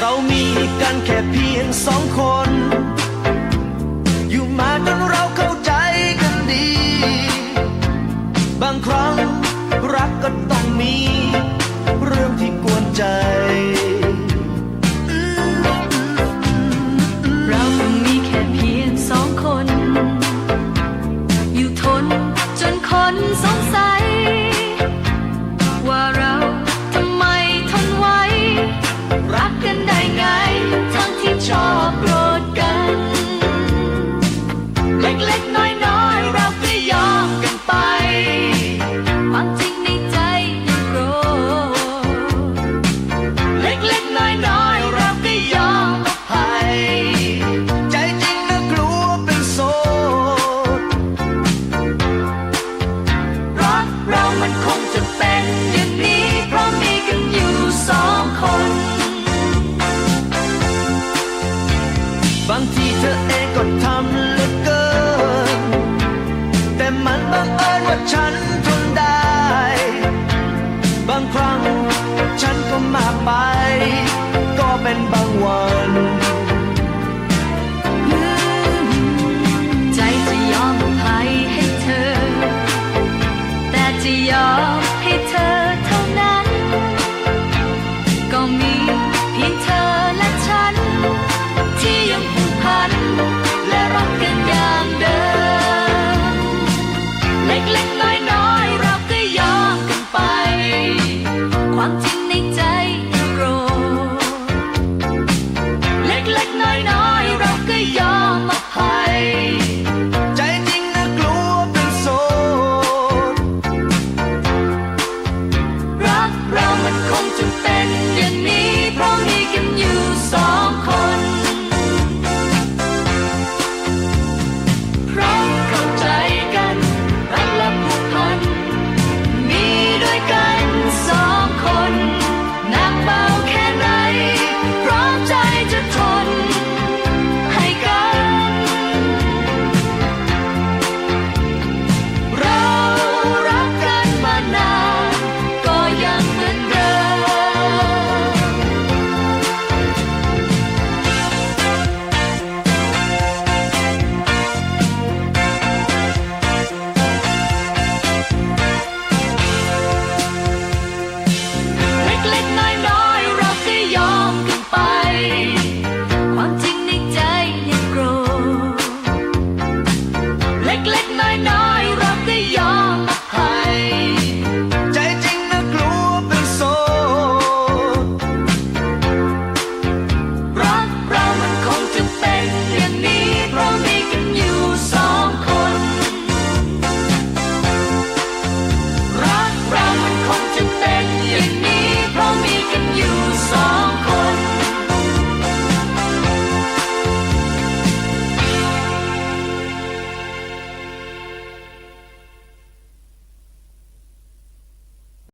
เรามีกันแค่เพียงสองคน อยู่มาจน เป็นอย่างนี้ เพราะมีกันอยู่สองคน บางทีเธอเองก็ทำเหลือเกิน แต่มันบังเอิญว่าฉัน มันคงจะเป็น